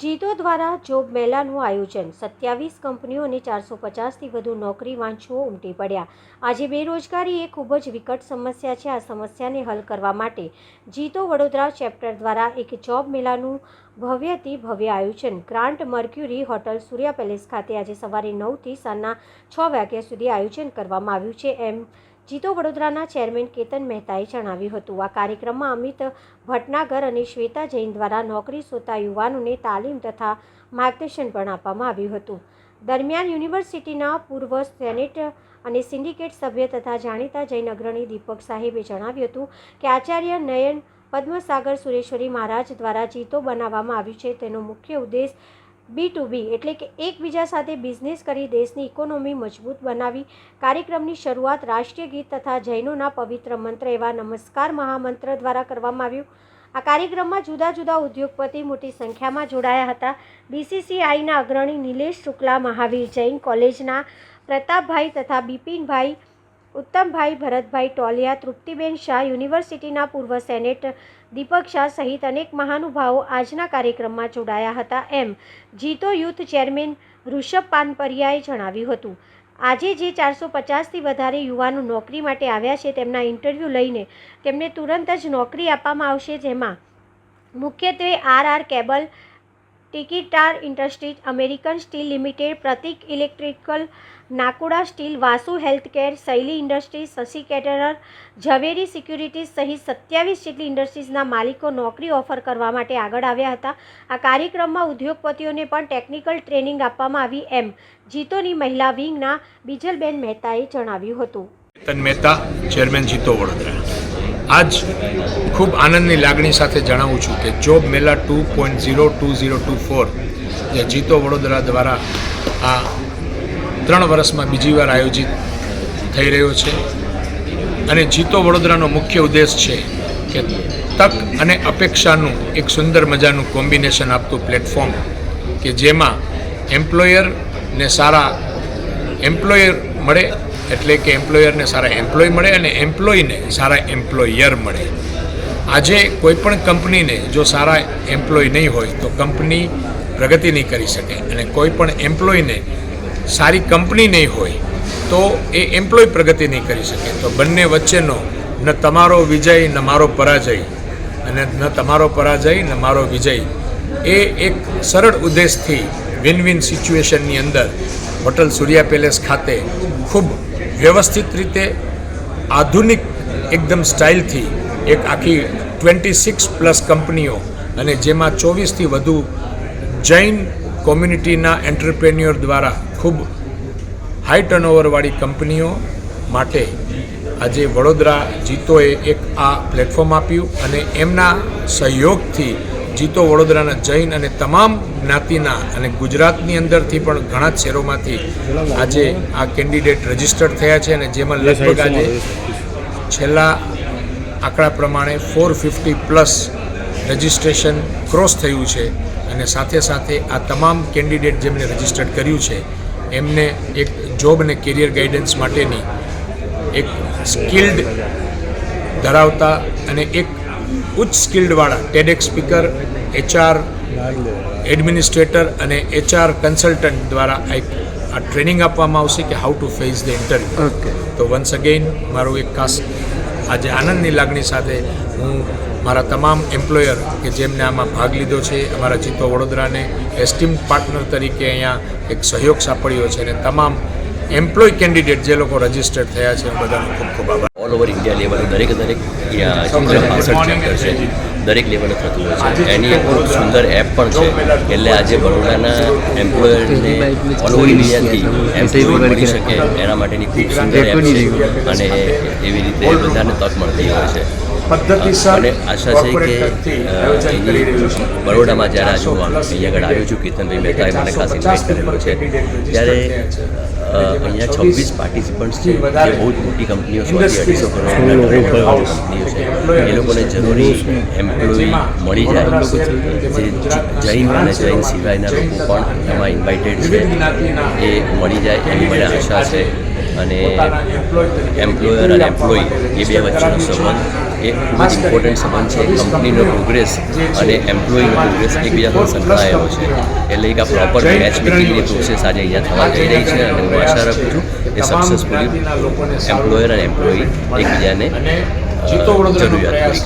જીતો દ્વારા જોબ મેળાનું આયોજન. સત્યાવીસ કંપનીઓ અને ચારસો પચાસથી વધુ નોકરી વાંચવો ઉમટી પડ્યા. આજે બેરોજગારી એ ખૂબ જ વિકટ સમસ્યા છે. આ સમસ્યાને હલ કરવા માટે જીતો વડોદરા ચેપ્ટર દ્વારા એક જોબ મેળાનું ભવ્યથી ભવ્ય આયોજન. Grant Mercury hotel Surya palace ખાતે આજે સવારે નવથી સાંજના છ વાગ્યા સુધી આયોજન કરવામાં આવ્યું છે. એમ જીતો વડોદરાના ચેરમેન કેતન મહેતાએ જણાવ્યું હતું. આ કાર્યક્રમમાં અમિત ભટનાગર અને શ્વેતા જૈન દ્વારા નોકરી શોધતા યુવાનોને તાલીમ તથા માર્ગદર્શન પણ આપવામાં આવ્યું હતું. દરમિયાન યુનિવર્સિટીના પૂર્વ સેનેટ અને સિન્ડિકેટ સભ્ય તથા જાણીતા જૈન અગ્રણી દીપક સાહેબે જણાવ્યું હતું કે આચાર્ય નયન પદ્મસાગર સુરેશ્વરી મહારાજ દ્વારા જીતો બનાવવામાં આવ્યું છે. તેનો મુખ્ય ઉદ્દેશ બી ટુ બી એટલે કે એકબીજા સાથે બિઝનેસ કરી દેશની ઇકોનોમી મજબૂત બનાવી. કાર્યક્રમની શરૂઆત રાષ્ટ્રીય ગીત તથા જૈનોના પવિત્ર મંત્ર એવા નમસ્કાર મહામંત્ર દ્વારા કરવામાં આવ્યું. આ કાર્યક્રમમાં જુદા જુદા ઉદ્યોગપતિ મોટી સંખ્યામાં જોડાયા હતા. બીસીસીઆઈના અગ્રણી નિલેશ શુક્લા, મહાવીર જૈન કોલેજના પ્રતાપભાઈ તથા બિપિનભાઈ ઉત્તમભાઈ ભરતભાઈ ટોલિયા, તૃપ્તિબેન શાહ યુનિવર્સિટીના પૂર્વ સેનેટ, દીપક શાહ સહિત અનેક મહાનુભાવો આજના કાર્યક્રમમાં જોડાયા હતા. એમ જીતો યુથ ચેરમેન ઋષભ પાનપરિયાએ જણાવ્યું હતું. આજે જે ચારસો પચાસથી વધારે યુવાનો નોકરી માટે આવ્યા છે, તેમના ઇન્ટરવ્યૂ લઈને તેમને તુરંત જ નોકરી આપવામાં આવશે, જેમાં મુખ્યત્વે R R cable ટિકિટાર industries American steel limited, Pratik electrical, Nakuda steel, Vasu healthcare, Shaili industries, Shashi caterer, Zaveri securities સહિત સત્યાવીસ જેટલી ઇન્ડસ્ટ્રીઝના માલિકો નોકરી ઓફર કરવા માટે આગળ આવ્યા હતા. આ કાર્યક્રમમાં ઉદ્યોગપતિઓને પણ ટેકનિકલ ટ્રેનિંગ આપવામાં આવી એમ જીતોની મહિલા વિંગના બીજલબેન મહેતાએ જણાવ્યું હતું. મહેતા, ચેરમેન જીતો વડોદરા. આજ ખૂબ આનંદની લાગણી સાથે જણાવું છું કે જોબ મેલા two point zero two zero two four જે જીતો વડોદરા દ્વારા આ ત્રણ વર્ષમાં બીજી વાર આયોજિત થઈ રહ્યો છે. અને જીતો વડોદરાનો મુખ્ય ઉદ્દેશ છે કે તક અને અપેક્ષાનું એક સુંદર મજાનું કોમ્બિનેશન આપતું પ્લેટફોર્મ કે જેમાં એમ્પ્લોયરને સારા એમ્પ્લોયર મળે એટલે કે એમ્પ્લોયરને સારા એમ્પ્લોય મળે અને એમ્પ્લોયને સારા એમ્પ્લોયર મળે. આજે કોઈપણ કંપનીને જો સારા એમ્પ્લોય નહીં હોય, તો કંપની પ્રગતિ નહીં કરી શકે. અને કોઈપણ એમ્પ્લોયને સારી કંપની નહીં હોય, તો એ એમ્પ્લોય પ્રગતિ નહીં કરી શકે. તો બંને વચ્ચેનો ન તમારો વિજય, ન મારો પરાજય, અને ન તમારો પરાજય, ન મારો વિજય, એ એક સરળ ઉદ્દેશથી વિન વિન સિચ્યુએશનની અંદર હોટલ સૂર્યા પેલેસ ખાતે ખૂબ વ્યવસ્થિત રીતે આધુનિક એકદમ સ્ટાઇલથી એક આખી ટ્વેન્ટી સિક્સ પ્લસ કંપનીઓ અને જેમાં ચોવીસથી વધુ જૈન કોમ્યુનિટીના એન્ટરપ્રેન્યોર દ્વારા ખૂબ હાઈ ટર્નઓવરવાળી કંપનીઓ માટે આજે વડોદરા જીતોએ એક આ પ્લેટફોર્મ આપ્યું અને એમના સહયોગથી જીતો વડોદરાના જૈન અને તમામ જ્ઞાતિના અને ગુજરાતની અંદરથી પણ ઘણા જ શહેરોમાંથી આજે આ કેન્ડિડેટ રજીસ્ટર્ડ થયા છે અને જેમાં લગભગ આજે છેલ્લા આંકડા પ્રમાણે four fifty plus registration cross થયું છે અને સાથે સાથે આ તમામ કેન્ડિડેટ જેમણે રજિસ્ટર્ડ કર્યું છે એમને એક જોબ અને કેરિયર ગાઈડન્સ માટેની એક સ્કિલ્ડ ધરાવતા અને એક ઉચ્ચ સ્કિલ્ડવાળા ટેડેક સ્પીકર એચઆર એડમિનિસ્ટ્રેટર અને એચઆર કન્સલ્ટન્ટ દ્વારા આ ટ્રેનિંગ આપવામાં આવશે કે how to face the interview તો વન્સ અગેઇન મારું એક ખાસ આજે આનંદની લાગણી સાથે હું મારા તમામ એમ્પ્લોયર કે જેમને આમાં ભાગ લીધો છે અમારા જીતો વડોદરાને એસ્ટીમ પાર્ટનર તરીકે અહીંયા એક સહયોગ સાંપડ્યો છે અને તમામ એમ્પ્લોય કેન્ડિડેટ જે લોકો રજીસ્ટર્ડ થયા છે બધાનો ખૂબ ખૂબ આભાર ઓલ ઓવર ઇન્ડિયા લેવલે દરેક દરેક ચેપ્ટર છે. દરેક લેવલે થતું હોય છે. એની એક ખૂબ સુંદર એપ પણ છે. એટલે આજે બરોડાના એમ્પ્લોયરને ઓલ ઓવર ઇન્ડિયાથી એમ્પ્લોય મળી શકે. એના માટેની ખૂબ સુંદર એપ છે. અને એવી રીતે બધાને તક મળતી હોય છે. અને આશા છે કે બરોડામાં જ્યારે આજે હું અહીંયા આગળ આવ્યો છું કીર્તનભાઈ મહેતાએ મને ખાસ ઇન્વાઇટ કરેલો છે. ત્યારે અહીંયા છવ્વીસ પાર્ટિસિપન્ટ્સ છે જે બહુ જ મોટી કંપનીઓ સોથી turnover એ લોકોને જરૂરી એમ્પ્લોય મળી જાય. જે જૈન અને જૈન સિવાયના લોકો પણ એમાં ઇન્વાઇટેડ છે. એ મળી જાય એવી મને આશા છે. અને એમ્પ્લોયર અને એમ્પ્લોયી એ બે વચ્ચેનો સંબંધ એ ખૂબ જ ઇમ્પોર્ટન્ટ સંબંધ છે. કંપનીનો પ્રોગ્રેસ અને એમ્પ્લોયીનો પ્રોગ્રેસ એકબીજા સાથે સંકળાયેલો છે. એટલે એક આ પ્રોપર મેચ મેકિંગની પ્રોસેસ આજે અહીંયા થવા જઈ રહી છે અને હું આશા રાખું છું કે સક્સેસફુલી એમ્પ્લોયર અને એમ્પ્લોયી એકબીજાને જરૂરિયાત